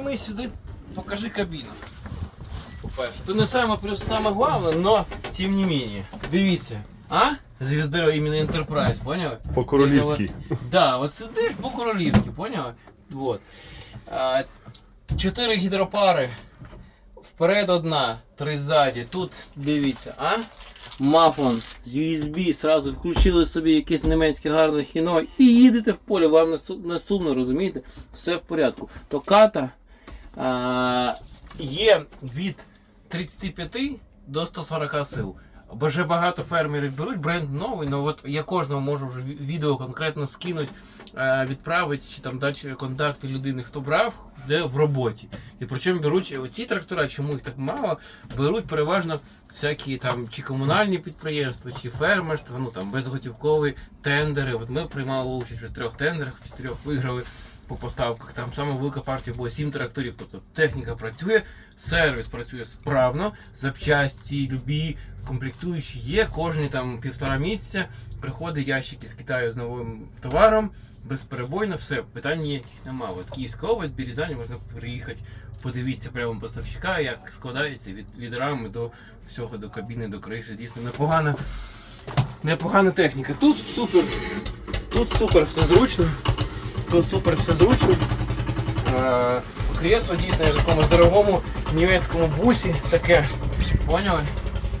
дивись сюди, покажи кабіну. По-перше, це не саме плюс саме головне, но тим не менее. Дивіться. А? Звіздою іменно Enterprise, поняли? По-королівськи. Да, от сидиш по-королівськи, поняли? Вот. А, чотири гідропари. Вперед одна, три ззаді. Тут дивіться, а? Мафон з USB, сразу включили собі якесь німецьке гарне кіно і їдете в полі, вам не, сумно, розумієте? Все в порядку. Токата а, є від 35 до 140 сил. Бо вже багато фермерів беруть, бренд новий, але от я кожному можу вже відео конкретно скинути, е, відправити чи там дати контакти людини, хто брав, де в роботі. І причому беруть оці трактора, чому їх так мало, беруть переважно всякі там чи комунальні підприємства, чи фермерства, ну там безготівкові тендери. От ми приймали участь в трьох тендерах, чотирьох виграли по поставках. Там саме велика партія була 7 тракторів. Тобто техніка працює, сервіс працює справно, запчасті, любі комплектуючі є. Кожні там півтора місяця приходить ящики з Китаю з новим товаром. Безперебойно, все, питань ніяких немає. От Київська область, Березані можна приїхати, подивитися прямо поставщика, як складається від, від рами до всього, до кабіни, до криші. Дійсно непогана, непогана техніка. Тут супер, тут супер все зручно. Тут супер все зручно. Е, Кресло дійсно в якомусь дорогому німецькому бусі таке. Поняли?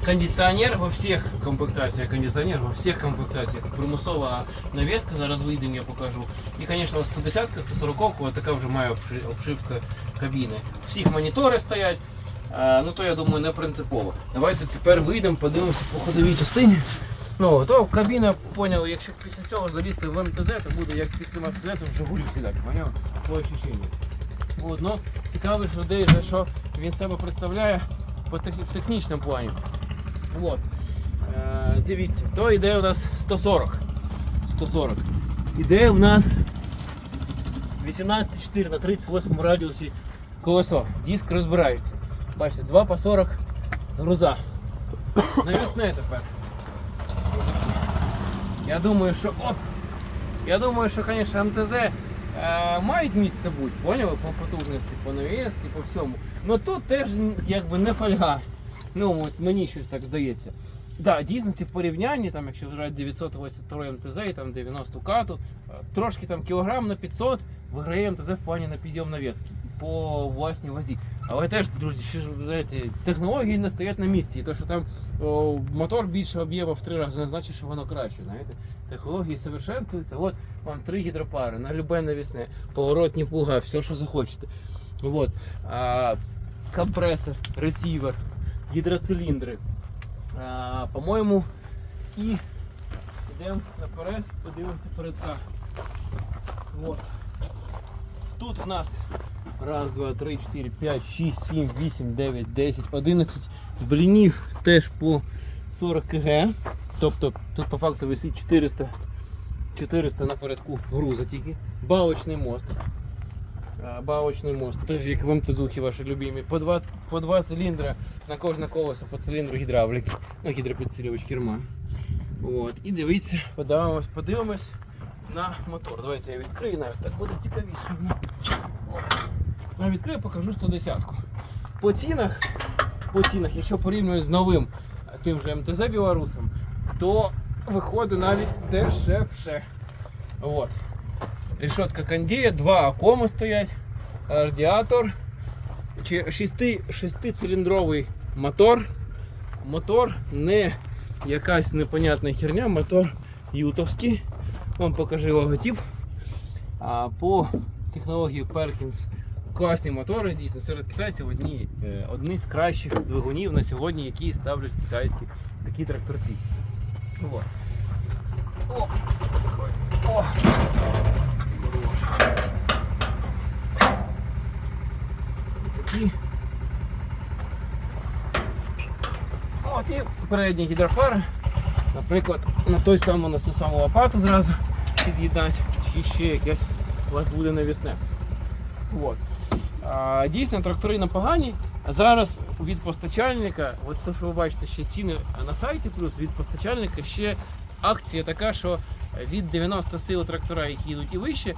Кондиціонер во всіх комплектаціях, кондиціонер во всіх комплектаціях. Примусова навіска, зараз вийдемо, я покажу. І, звісно, 110-ка, 140 ка така вже має обшивка кабіни. Всіх монітори стоять. Е, ну то я думаю не принципово. Давайте тепер вийдемо, подивимося по ходовій частині. Ну, то кабіна, поняли, якщо після цього залізти в МТЗ, то буде як після Мерседеса в Жигулі сідати, поняв? По ощущенню. От, ну, цікавий ж людей, же, що він себе представляє по тех- в технічному плані. От. Е, дивіться, то йде у нас 140. 140. Іде у нас 18,4 на 38 радіусі колесо. Диск розбирається. Бачите, 2 по 40 груза. Навісне тепер. Я думаю, що оп. Я думаю, що, звісно, МТЗ е, мають місце бути, поняли? По потужності, по навісці, по всьому. Ну тут теж якби не фольга. Ну, от мені щось так здається. Да, дійсності в порівнянні, там, якщо вважати 983 МТЗ і там 90 кату, е, трошки там кілограм на 500 виграє МТЗ в плані на підйом навіски по власній вазі. Але теж, друзі, ще ж знаєте, технології не стоять на місці. І то, що там о, мотор більше об'єму в три рази, не значить, що воно краще. Знаєте? Технології совершенствуються. От вам три гідропари, на любе навісне, поворотні пуга, все, що захочете. От. А, компресор, ресівер, гідроциліндри. По-моєму, і йдемо наперед, подивимося передка. От. Тут в нас раз, два, три, чотири, п'ять, шість, сім, вісім, дев'ять, десять, одинадцять блінів теж по 40 кг. Тобто тут по факту висить 400, 400 напередку груза тільки. Балочний мост. Балочний мост, теж як в МТЗухи ваші любимі. По два, по два циліндра на кожне колесо по циліндру гідравліки. Ну, гідропідсилювач керма. От. І дивіться, подивимось, подивимось на мотор. Давайте я відкрию, навіть так буде цікавіше. Ну, відкрию, покажу 110-ку. По цінах, по цінах, якщо порівнюю з новим е, тим же МТЗ білорусом, то виходить навіть дешевше. От. Решетка кондея, два акома стоять, радіатор, 6-циліндровий мотор. Мотор не якась непонятна херня, мотор ютовський. Вам покажи логотип. А по технології Perkins класні мотори, дійсно серед китайців одні, е, одні з кращих двигунів на сьогодні, які ставлять китайські такі тракторці. О. О. О. От і передні гідрофари. Наприклад, на той самий, на ту саму лопату зразу під'єднати, чи ще якесь у вас буде навісне. От. А, дійсно, трактори непогані. Зараз від постачальника, от то, що ви бачите, ще ціни на сайті, плюс від постачальника ще акція така, що від 90 сил трактора, які йдуть і вище,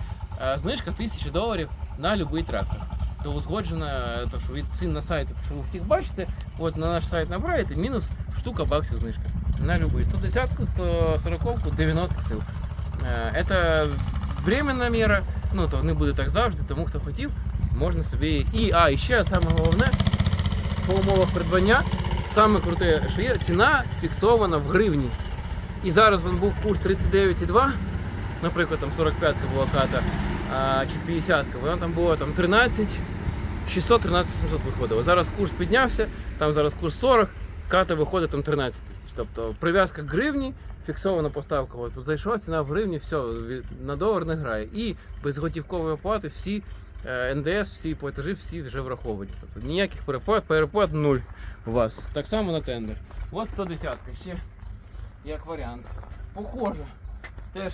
знижка 1000 доларів на будь-який трактор. то узгоджена, так що від цін на сайті, що ви всіх бачите, от на наш сайт набираєте, мінус штука баксів знижка. На любий 110, 140, 90 сил. Е, Це временна міра, ну то не буде так завжди, тому хто хотів, можна собі. І, а, і ще саме головне, по умовах придбання, саме круте, що є, ціна фіксована в гривні. І зараз він був курс 39,2, наприклад, там 45 була ката, а, чи 50, вона там була там 13, 600, 13 700 виходило. Зараз курс піднявся, там зараз курс 40, ката виходить там 13 тисяч. Тобто прив'язка гривні, фіксована поставка. От зайшла ціна в гривні, все, на долар не грає. І безготівкової оплати всі е, НДС, всі платежі, всі вже враховані. Тобто ніяких переплат, переплат нуль у вас. Так само на тендер. Ось 110 ще як варіант. Похоже. Теж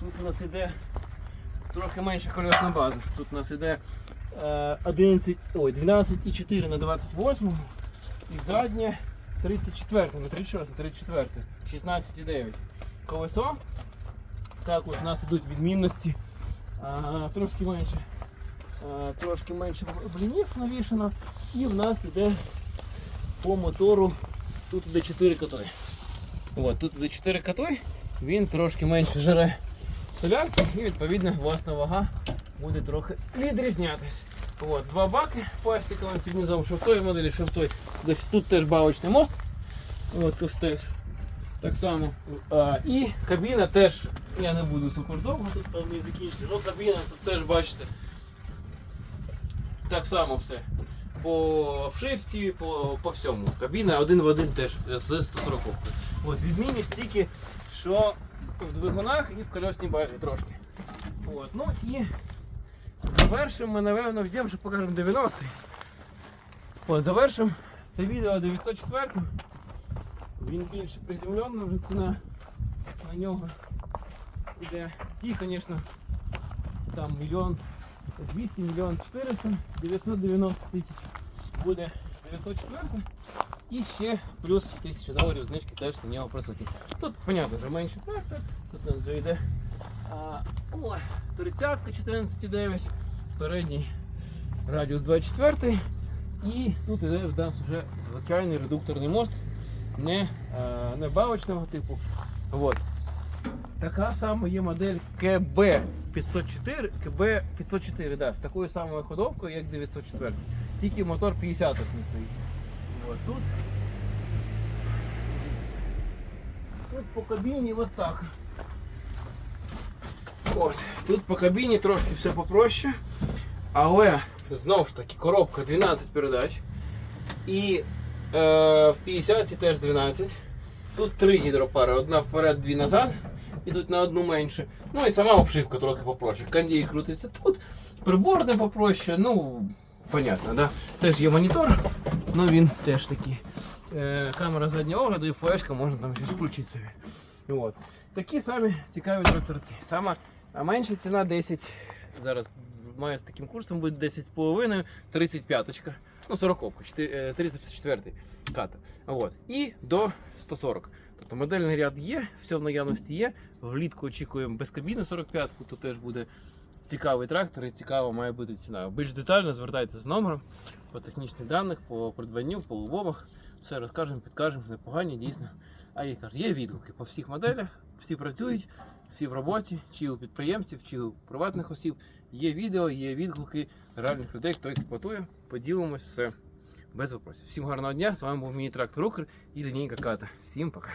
тут у нас іде трохи менша кольосна база. Тут у нас іде е, 11, ой, 12,4 на 28 і заднє 34 на 36, 34, 16,9. Колесо. Також у нас ідуть відмінності. А, трошки менше. А, трошки менше блінів навішано. І в нас іде по мотору. Тут іде 4 котой. От, тут іде 4 котой, він трошки менше жере солярки і відповідно власна вага буде трохи відрізнятись. От, два баки пластиковим під низом, що в той моделі, що в той. Тобто Тут теж балочний мост. От тут теж так само. А, і кабіна теж, я не буду супер довго, тут там не закінчити. Ну кабіна тут теж бачите. Так само все. По обшивці, по, по всьому. Кабіна один в один теж з 140 От, відмінність тільки, що в двигунах і в колесній базі трошки. От, ну і завершимо ми, напевно, йдемо вже покажемо 90-й. От, завершимо це відео 904. Він більше приземлений, вже ціна на нього іде. Ті, звісно, там мільйон 200 мільйон 400, 990 тисяч буде 904. І ще плюс 1000 доларів знижки теж на нього присутні. Тут, понятно, вже менше трактор, тут у нас вже йде а, о, 30 14,9, передній радіус 24 і тут іде в нас вже звичайний редукторний мост, не, не бавочного типу. От. Така сама є модель КБ 504, КБ 504, да, з такою самою ходовкою, як 904. Тільки мотор 50 ось не стоїть. От тут. Тут по кабіні от так. От. Тут по кабіні трошки все попроще. Але знову ж таки коробка 12 передач. І е, в 50 теж 12. Тут три гідропари, одна вперед, дві назад. Ідуть на одну менше. Ну і сама обшивка трохи попроще. Кондій крутиться тут, приборне попроще, ну, понятно, да? Теж є монітор, ну він теж такий. Е, камера заднього огляду і флешка, можна там щось включити собі. От. Такі самі цікаві тракторці. Сама а менша ціна 10. Зараз маю з таким курсом буде 10,5, 35. Ну, 40, 34 ката. От. І до 140. Тобто модельний ряд є, все в наявності є. Влітку очікуємо без кабіни 45-ку, то теж буде цікавий трактор і цікава має бути ціна. Більш детально звертайтеся з номером по технічних даних, по придбанню, по умовах. Все розкажемо, підкажемо, непогані, дійсно. А я кажу, є відгуки по всіх моделях, всі працюють, всі в роботі, чи у підприємців, чи у приватних осіб. Є відео, є відгуки реальних людей, хто експлуатує. Поділимось все без вопросів. Всім гарного дня. З вами був міні-трактор Укр і лінійка Ката. Всім пока.